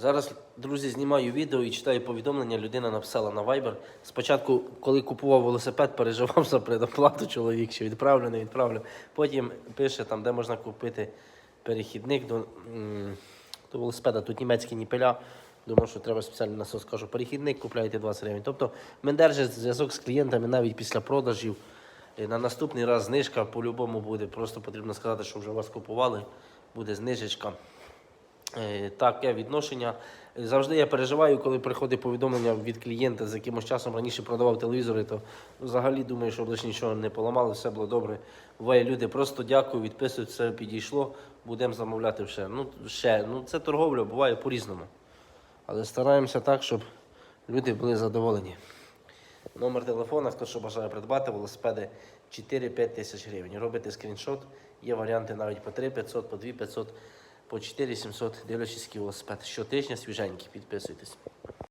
Зараз, друзі, знімаю відео і читаю повідомлення. Людина написала на Viber. Спочатку, коли купував велосипед, переживав за предоплату чоловік, що відправлю, не відправлю. Потім пише там, де можна купити перехідник до, до велосипеда. Тут німецькі ніпеля. Думав, що треба спеціальний насос. Кажу, перехідник купляєте 20 гривень. Тобто мен держить зв'язок з клієнтами навіть після продажів. Е, На наступний раз знижка по-любому буде. Просто потрібно сказати, що вже вас купували, буде знижечка. Е, Таке відношення. Завжди я переживаю, коли приходить повідомлення від клієнта з якимось часом раніше продавав телевізори, то взагалі думаю, що лише нічого не поламали, все було добре. Буває, люди просто дякую, відписують, все підійшло, будемо замовляти ще. Ну, ще. Ну, це торговля, буває по-різному. Але стараємося так, щоб люди були задоволені. Номер телефона, хто що бажає придбати, велосипеди 4-5 тисяч гривень. Робите скріншот, є варіанти навіть по 3 500, по 2 500, по 4 700, дивлячись, велосипед. Щотижня свіженькі, підписуйтесь.